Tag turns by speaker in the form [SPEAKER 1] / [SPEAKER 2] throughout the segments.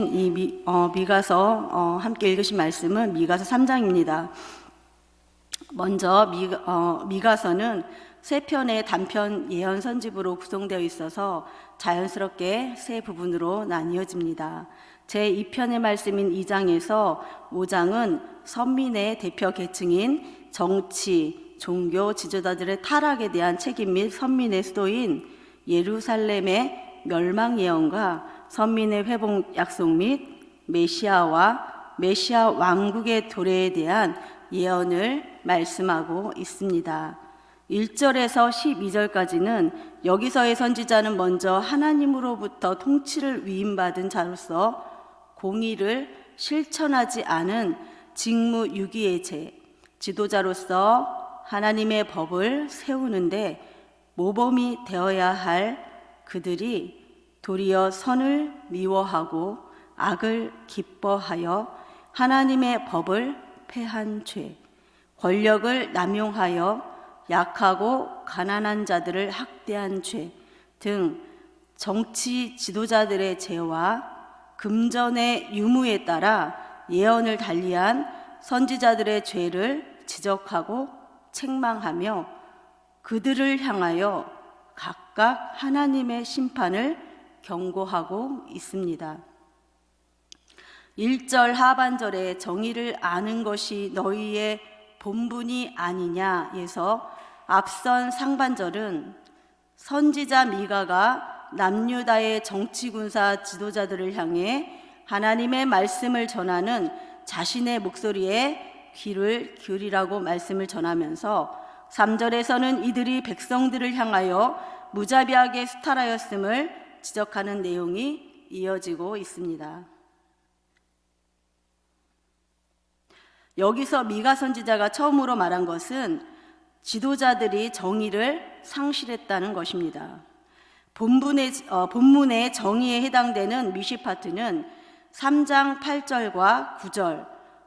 [SPEAKER 1] 이 미, 어, 미가서 어, 함께 읽으신 말씀은 미가서 3장입니다. 먼저 미, 어, 미가서는 세 편의 단편 예언 선집으로 구성되어 있어서 자연스럽게 세 부분으로 나뉘어집니다. 제 2편의 말씀인 2장에서 5장은 선민의 대표 계층인 정치, 종교 지도자들의 타락에 대한 책임 및 선민의 수도인 예루살렘의 멸망 예언과 선민의 회복 약속 및 메시아와 메시아 왕국의 도래에 대한 예언을 말씀하고 있습니다. 1절에서 12절까지는 여기서의 선지자는 먼저 하나님으로부터 통치를 위임받은 자로서 공의를 실천하지 않은 직무유기의 죄, 지도자로서 하나님의 법을 세우는데 모범이 되어야 할 그들이 도리어 선을 미워하고 악을 기뻐하여 하나님의 법을 패한 죄, 권력을 남용하여 약하고 가난한 자들을 학대한 죄 등 정치 지도자들의 죄와 금전의 유무에 따라 예언을 달리한 선지자들의 죄를 지적하고 책망하며 그들을 향하여 각각 하나님의 심판을 경고하고 있습니다. 1절 하반절에 정의를 아는 것이 너희의 본분이 아니냐에서 앞선 상반절은 선지자 미가가 남유다의 정치군사 지도자들을 향해 하나님의 말씀을 전하는 자신의 목소리에 귀를 기울이라고 말씀을 전하면서 3절에서는 이들이 백성들을 향하여 무자비하게 수탈하였음을 지적하는 내용이 이어지고 있습니다. 여기서 미가 선지자가 처음으로 말한 것은 지도자들이 정의를 상실했다는 것입니다. 본문의, 어, 본문의 정의에 해당되는 미시 파트는 3장 8절과 9절,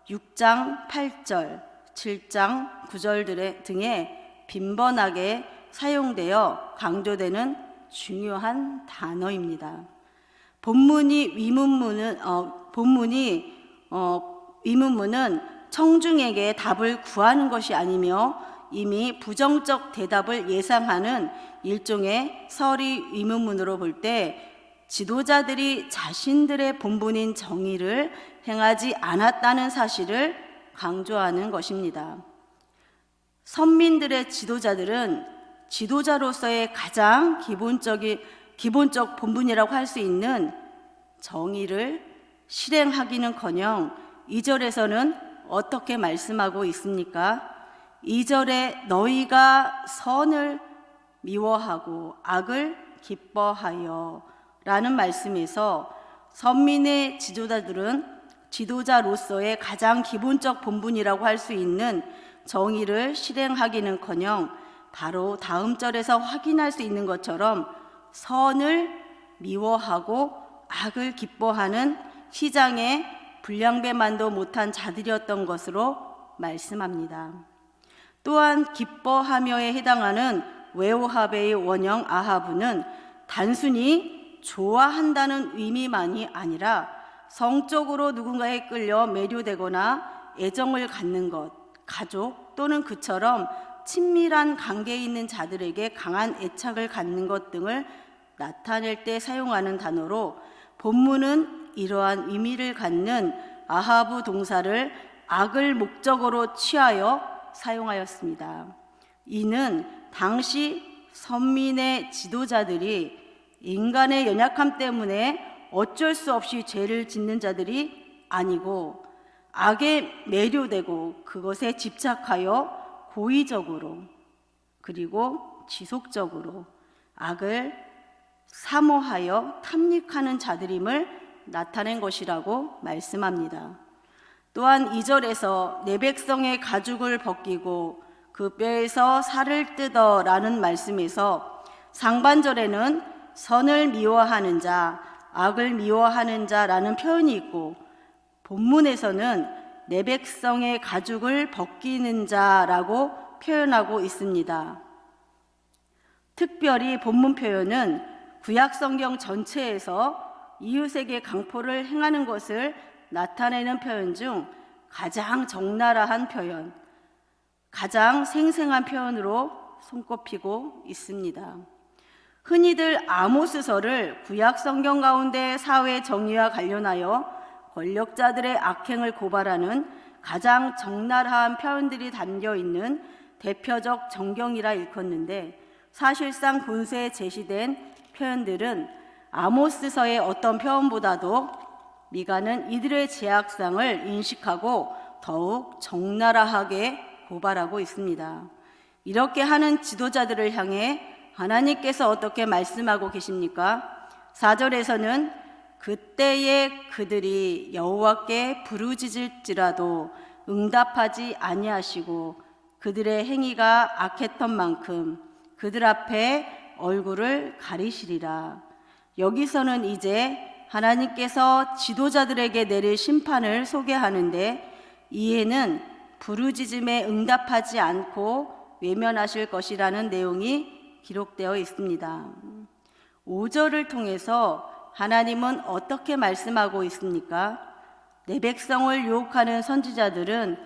[SPEAKER 1] 6장 8절, 7장 9절 등에 빈번하게 사용되어 강조되는 중요한 단어입니다. 본문이 위문문은 어, 본문이 어, 위문문은 청중에게 답을 구하는 것이 아니며 이미 부정적 대답을 예상하는 일종의 서리 위문문으로 볼 때 지도자들이 자신들의 본분인 정의를 행하지 않았다는 사실을 강조하는 것입니다. 선민들의 지도자들은 지도자로서의 가장 기본적인 기본적 본분이라고 할 수 있는 정의를 실행하기는커녕 2절에서는 어떻게 말씀하고 있습니까? 2절에 너희가 선을 미워하고 악을 기뻐하여 라는 말씀에서 선민의 지도자들은 지도자로서의 가장 기본적 본분이라고 할 수 있는 정의를 실행하기는커녕 바로 다음 절에서 확인할 수 있는 것처럼 선을 미워하고 악을 기뻐하는 시장에 불량배만도 못한 자들이었던 것으로 말씀합니다. 또한 기뻐하며에 해당하는 웨오하베의 원형 아하브는 단순히 좋아한다는 의미만이 아니라 성적으로 누군가에 끌려 매료되거나 애정을 갖는 것, 가족 또는 그처럼 친밀한 관계에 있는 자들에게 강한 애착을 갖는 것 등을 나타낼 때 사용하는 단어로 본문은 이러한 의미를 갖는 아하브 동사를 악을 목적으로 취하여 사용하였습니다. 이는 당시 선민의 지도자들이 인간의 연약함 때문에 어쩔 수 없이 죄를 짓는 자들이 아니고 악에 매료되고 그것에 집착하여 고의적으로 그리고 지속적으로 악을 사모하여 탐닉하는 자들임을 나타낸 것이라고 말씀합니다. 또한 2절에서 내 백성의 가죽을 벗기고 그 뼈에서 살을 뜯어 라는 말씀에서 상반절에는 선을 미워하는 자, 악을 미워하는 자라는 표현이 있고 본문에서는 내 백성의 가죽을 벗기는 자라고 표현하고 있습니다. 특별히 본문 표현은 구약 성경 전체에서 이웃에게 강포를 행하는 것을 나타내는 표현 중 가장 적나라한 표현, 가장 생생한 표현으로 손꼽히고 있습니다. 흔히들 아모스서를 구약 성경 가운데 사회 정의와 관련하여 권력자들의 악행을 고발하는 가장 적나라한 표현들이 담겨 있는 대표적 정경이라 일컫는데 사실상 본세에 제시된 표현들은 아모스서의 어떤 표현보다도 미가는 이들의 제약상을 인식하고 더욱 적나라하게 고발하고 있습니다. 이렇게 하는 지도자들을 향해 하나님께서 어떻게 말씀하고 계십니까? 4절에서는 그때에 그들이 여호와께 부르짖을지라도 응답하지 아니하시고 그들의 행위가 악했던 만큼 그들 앞에 얼굴을 가리시리라. 여기서는 이제 하나님께서 지도자들에게 내릴 심판을 소개하는데 이에는 부르짖음에 응답하지 않고 외면하실 것이라는 내용이 기록되어 있습니다. 5절을 통해서 하나님은 어떻게 말씀하고 있습니까? 내 백성을 유혹하는 선지자들은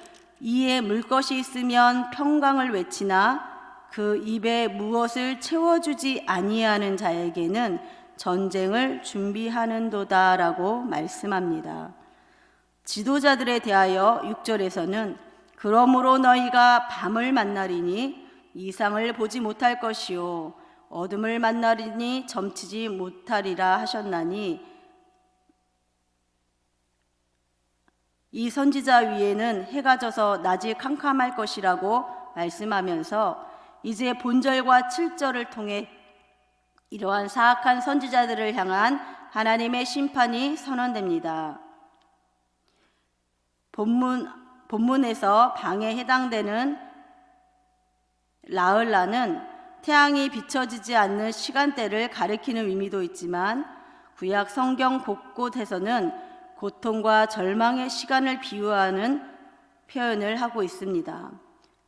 [SPEAKER 1] 이에 물 것이 있으면 평강을 외치나 그 입에 무엇을 채워주지 아니하는 자에게는 전쟁을 준비하는도다라고 말씀합니다. 지도자들에 대하여 6절에서는 그러므로 너희가 밤을 만나리니 이상을 보지 못할 것이요 어둠을 만나리니 점치지 못하리라 하셨나니 이 선지자 위에는 해가 져서 낮이 캄캄할 것이라고 말씀하면서 이제 본절과 7절을 통해 이러한 사악한 선지자들을 향한 하나님의 심판이 선언됩니다. 본문, 본문에서 방에 해당되는 라을라는 태양이 비춰지지 않는 시간대를 가리키는 의미도 있지만 구약 성경 곳곳에서는 고통과 절망의 시간을 비유하는 표현을 하고 있습니다.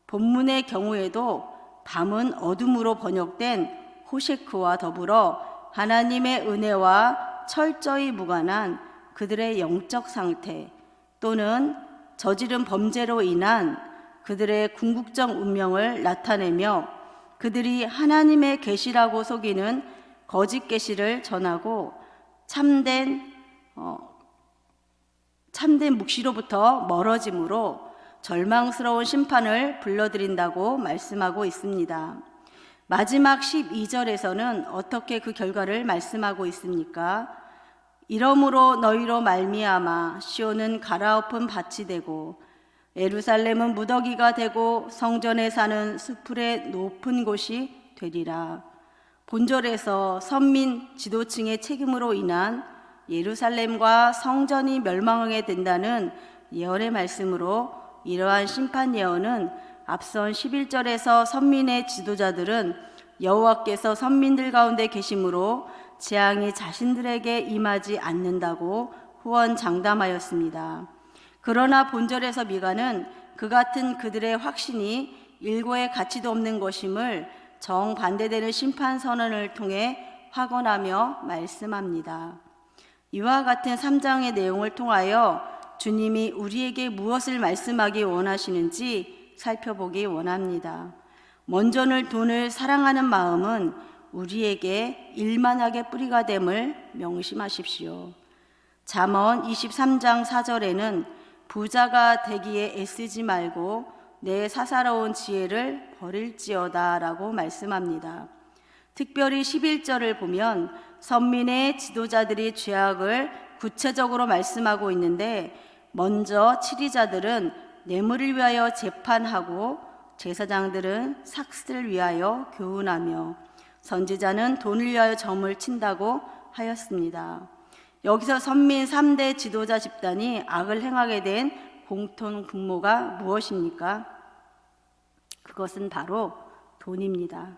[SPEAKER 1] 본문의 경우에도 밤은 어둠으로 번역된 호셰크와 더불어 하나님의 은혜와 철저히 무관한 그들의 영적 상태 또는 저지른 범죄로 인한 그들의 궁극적 운명을 나타내며 그들이 하나님의 계시라고 속이는 거짓 계시를 전하고 참된 어, 참된 묵시로부터 멀어짐으로 절망스러운 심판을 불러들인다고 말씀하고 있습니다. 마지막 12절에서는 어떻게 그 결과를 말씀하고 있습니까? 이러므로 너희로 말미암아 시온은 갈아엎은 밭이 되고 예루살렘은 무더기가 되고 성전에 사는 수풀의 높은 곳이 되리라. 본절에서 선민 지도층의 책임으로 인한 예루살렘과 성전이 멸망하게 된다는 예언의 말씀으로 이러한 심판 예언은 앞선 11절에서 선민의 지도자들은 여호와께서 선민들 가운데 계심으로 재앙이 자신들에게 임하지 않는다고 후원 장담하였습니다. 그러나 본절에서 미가는 그 같은 그들의 확신이 일고의 가치도 없는 것임을 정반대되는 심판 선언을 통해 확언하며 말씀합니다. 이와 같은 3장의 내용을 통하여 주님이 우리에게 무엇을 말씀하기 원하시는지 살펴보기 원합니다. 먼저는 돈을 사랑하는 마음은 우리에게 일만하게 뿌리가 됨을 명심하십시오. 잠언 23장 4절에는 부자가 되기에 애쓰지 말고 내 사사로운 지혜를 버릴지어다 라고 말씀합니다. 특별히 11절을 보면 선민의 지도자들이 죄악을 구체적으로 말씀하고 있는데 먼저 치리자들은 뇌물을 위하여 재판하고 제사장들은 삭스를 위하여 교훈하며 선지자는 돈을 위하여 점을 친다고 하였습니다. 여기서 선민 3대 지도자 집단이 악을 행하게 된 공통 분모가 무엇입니까? 그것은 바로 돈입니다.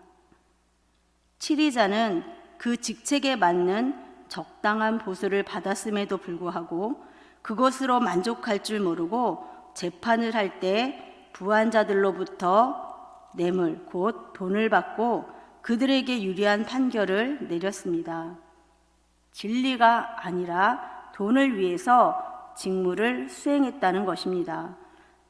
[SPEAKER 1] 치리자는 그 직책에 맞는 적당한 보수를 받았음에도 불구하고 그것으로 만족할 줄 모르고 재판을 할 때 부한자들로부터 뇌물, 곧 돈을 받고 그들에게 유리한 판결을 내렸습니다. 진리가 아니라 돈을 위해서 직무를 수행했다는 것입니다.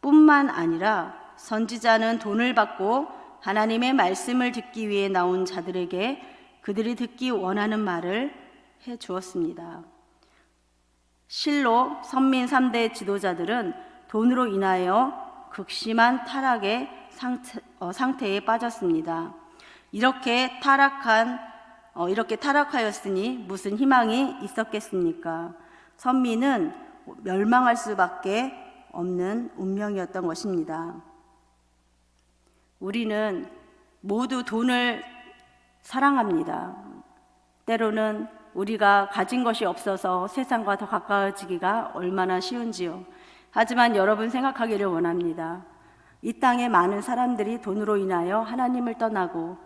[SPEAKER 1] 뿐만 아니라 선지자는 돈을 받고 하나님의 말씀을 듣기 위해 나온 자들에게 그들이 듣기 원하는 말을 해 주었습니다. 실로 선민 3대 지도자들은 돈으로 인하여 극심한 타락의 상태, 어, 상태에 빠졌습니다. 이렇게 타락한 어, 이렇게 타락하였으니 무슨 희망이 있었겠습니까? 선민은 멸망할 수밖에 없는 운명이었던 것입니다. 우리는 모두 돈을 사랑합니다. 때로는 우리가 가진 것이 없어서 세상과 더 가까워지기가 얼마나 쉬운지요. 하지만 여러분 생각하기를 원합니다. 이 땅에 많은 사람들이 돈으로 인하여 하나님을 떠나고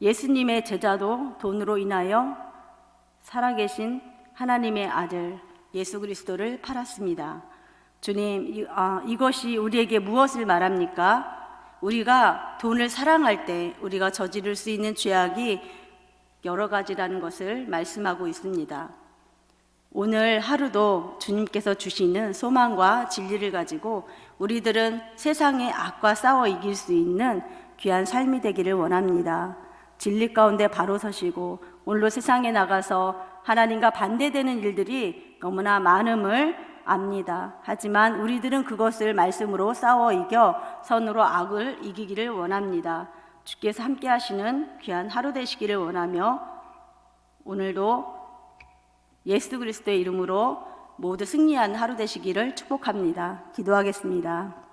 [SPEAKER 1] 예수님의 제자도 돈으로 인하여 살아계신 하나님의 아들 예수 그리스도를 팔았습니다. 주님, 이, 아, 이것이 우리에게 무엇을 말합니까? 우리가 돈을 사랑할 때 우리가 저지를 수 있는 죄악이 여러 가지라는 것을 말씀하고 있습니다. 오늘 하루도 주님께서 주시는 소망과 진리를 가지고 우리들은 세상의 악과 싸워 이길 수 있는 귀한 삶이 되기를 원합니다. 진리 가운데 바로 서시고 오늘로 세상에 나가서 하나님과 반대되는 일들이 너무나 많음을 압니다. 하지만 우리들은 그것을 말씀으로 싸워 이겨 선으로 악을 이기기를 원합니다. 주께서 함께 하시는 귀한 하루 되시기를 원하며 오늘도 예수 그리스도의 이름으로 모두 승리한 하루 되시기를 축복합니다. 기도하겠습니다.